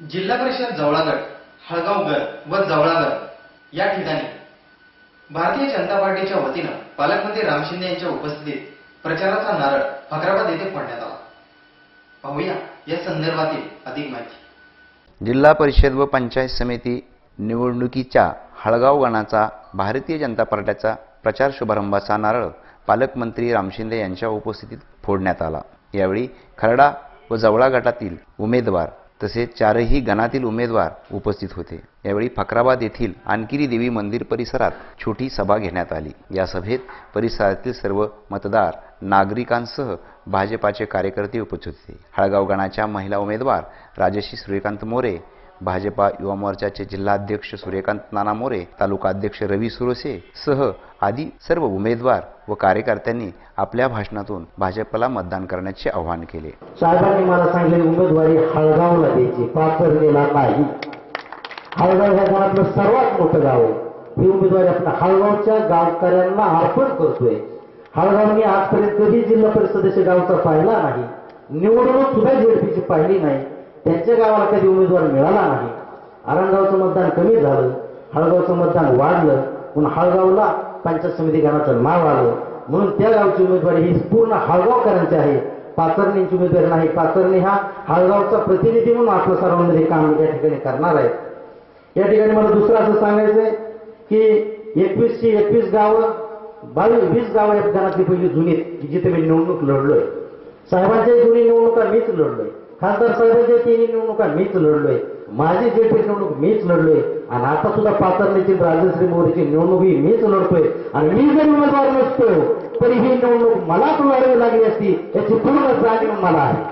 जिल्हा परिषद जवळागड हळगावगड व जवळागड या ठिकाणी भारतीय जनता पार्टीच्या वतीनं पालकमंत्री राम शिंदे यांच्या उपस्थितीत प्रचाराचा नारळ फकराबाद येथे फोडण्यात आला. पाहूया या संदर्भातील अधिक माहिती. जिल्हा परिषद व पंचायत समिती निवडणुकीच्या हळगाव गणाचा भारतीय जनता पार्टीचा प्रचार शुभारंभाचा नारळ पालकमंत्री राम शिंदे यांच्या उपस्थितीत फोडण्यात आला. यावेळी खरडा व जवळा गटातील उमेदवार तसेच चारही गणातील उमेदवार उपस्थित होते. यावेळी फकराबाद येथील आणकिरी देवी मंदिर परिसरात छोटी सभा घेण्यात आली. या सभेत परिसरातील सर्व मतदार नागरिकांसह भाजपाचे कार्यकर्ते उपस्थित होते. हळगाव गणाच्या महिला उमेदवार राजश्री सूर्यकांत मोरे भाजपा युवा मोर्चाचे जिल्हाध्यक्ष सूर्यकांत नाना मोरे तालुका अध्यक्ष रवी सुरोसे सह आदी सर्व उमेदवार व कार्यकर्त्यांनी आपल्या भाषणातून भाजपला मतदान करण्याचे आवाहन केले. साहेबांनी मला सांगितले उमेदवारी हळगावला द्यायची पाथर्डीला नाही. हळगाव हे गावातलं सर्वात मोठं गाव आहे. ही उमेदवारी आपण हळगावच्या गावकऱ्यांना अर्पण करतोय. हळगावने आजपर्यंत कधी जिल्हा परिषदेच्या गावचा पाहिला नाही. निवडणूक सुद्धा झेडपीची पाहिली नाही. त्यांच्या गावाला कधी उमेदवार मिळाला नाही. आरणगावचं मतदान कमी झालं हळगावचं मतदान वाढलं पण हळगावला पंचायत समिती गावाचं नाव आलं. म्हणून त्या गावची उमेदवारी ही पूर्ण हळगावकरांची आहे. पाचरणींची उमेदवारी नाही पाचरणी हा हळगावचा प्रतिनिधी म्हणून आपलं सर्वांमध्ये काम या ठिकाणी करणार आहे. या ठिकाणी मला दुसरं असं सांगायचंय की एकवीसची एकवीस गावं बावीस वीस गावं या ठिकाणातली पहिली जुनी आहेत, जिथे मी निवडणूक लढलोय. साहेबांच्या जुनी निवडणुका मीच लढलोय. खासदार साहेबांच्या तिन्ही निवडणुका मीच लढलोय. माझी जे निवडणूक मीच लढलोय. आणि आता सुद्धा पाचरणीची राजश्री मोदीची निवडणूक ही मीच लढतोय. आणि मी जरी उमेदवार नसतो तरी ही निवडणूक मलाच लढावी लागली असती याची पूर्ण जाणीव मला आहे.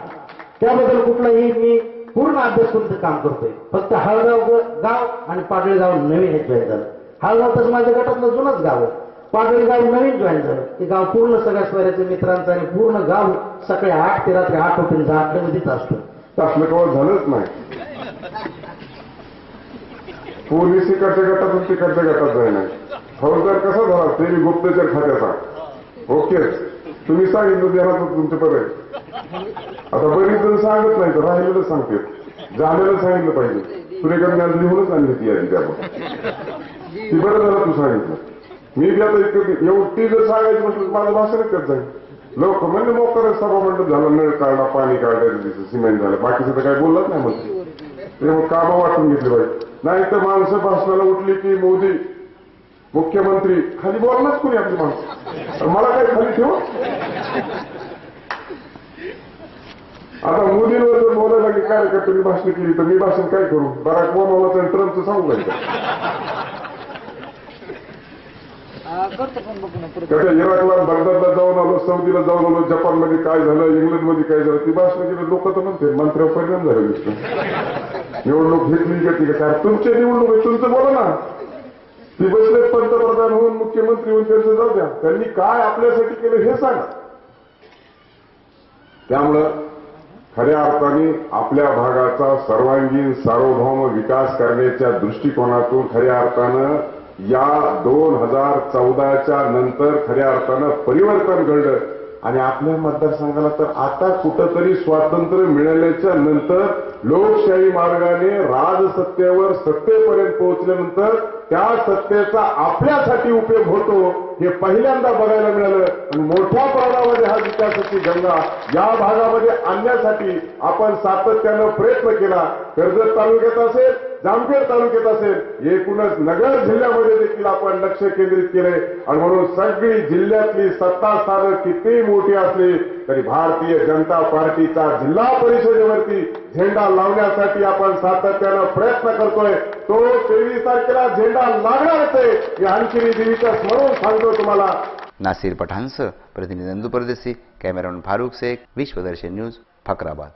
त्याबद्दल कुठलाही मी पूर्ण अभ्यास करून काम करतोय. फक्त हळगाव गाव आणि पाडळी गाव नवीन एक जॉईन झालं. हळगाव तर माझ्या गटातलं जुनच गाव आहे. पागडी गाव नवीन जॉईन झालं. ते गाव पूर्ण सगळ्या स्वराच्या मित्रांचं आणि पूर्ण गाव सकाळी आठ ते रात्री आठ पर्यंत आठवडीच असतो. असलं झालंच नाही. पोलीस इकडच्या गटातून तिकडच्या गटात जाईना फौजदार कसा झाला? ते गुप्तचर खात्याचा. ओके. तुम्ही सांगितलं देणार तुमचं बरं आता बरीच जण सांगत नाही तर राहिलेलं सांगते झालेलं सांगितलं पाहिजे. सूर्यकांत लिहूनच आणली ती यादी त्यावर ती बरं झालं तू सांगितलं. मी बी आता इतकं एवढी जर सांगायची म्हटलं तर माझं भाषणच करत जाईल लोक म्हणजे मोकर सभा मंडप झालं नळ काढला पाणी काढलं सिमेंट झालं. बाकीचं तर काही बोललंच नाही म्हणते ते मग कामं वाटून घेतली पाहिजे नाही तर माणसं भाषणाला उठली की मोदी मुख्यमंत्री खाली बोललाच कोणी आपली माणसं? मला काय खाली ठेव. आता मोदींवर जर बोलायला की कार्यकर्त्यांनी भाषण केली तर मी भाषण काय करू? बराक ओबामाचं ट्रम्पचं सांगू काय? त्याच्या इराकला बगदादला जाऊन आलो सौदीला जाऊन आलो जपानमध्ये काय झालं इंग्लंडमध्ये काय झालं ती भाषण केलं लोक तर म्हणते मंत्र्यावर परिणाम झाले दिसतो निवडणूक घेतली घेतली का काय तुमची निवडणूक आहे तुमचं बोला ना. ती बसले पंतप्रधान होऊन मुख्यमंत्री होऊन त्यांचं जाऊ द्या. त्यांनी काय आपल्यासाठी केलं हे सांगा. त्यामुळं खऱ्या अर्थाने आपल्या भागाचा सर्वांगीण सार्वभौम विकास करण्याच्या दृष्टिकोनातून खऱ्या अर्थानं या दोन हजार चौदाच्या नंतर खऱ्या अर्थानं परिवर्तन घडलं. आणि आपल्या मतदारसंघाला तर आता कुठंतरी स्वातंत्र्य मिळाल्याच्या नंतर लोकशाही मार्गाने राजसत्तेवर सत्तेपर्यंत पोहोचल्यानंतर त्या सत्तेचा आपल्यासाठी उपयोग होतो. हे पहिल्यांदा बघायला मिळालं आणि मोठ्या प्रमाणामध्ये हा विकासाची गंगा या भागामध्ये आणण्यासाठी आपण सातत्यानं प्रयत्न केला. कर्जत तालुक्यात असेल जामखेड तालुक्यात असेल एकूणच नगर जिल्ह्यामध्ये देखील आपण लक्ष केंद्रित केले आणि म्हणून सगळी जिल्ह्यातली सत्ता स्थानं किती मोठी असली तरी भारतीय जनता पार्टीचा जिल्हा परिषदेवरती झेंडा लावण्यासाठी आपण सातत्यानं प्रयत्न करतोय. तो तेवीस तारखेला झेंडा लागणारच आहे हे आणखी देवीचं स्मरण सांगतो तुम्हाला. नासिर पठाणसह प्रतिनिधी नंदू परदेशी कॅमेरामॅन फारुख शेख विश्वदर्शन न्यूज फकराबाद.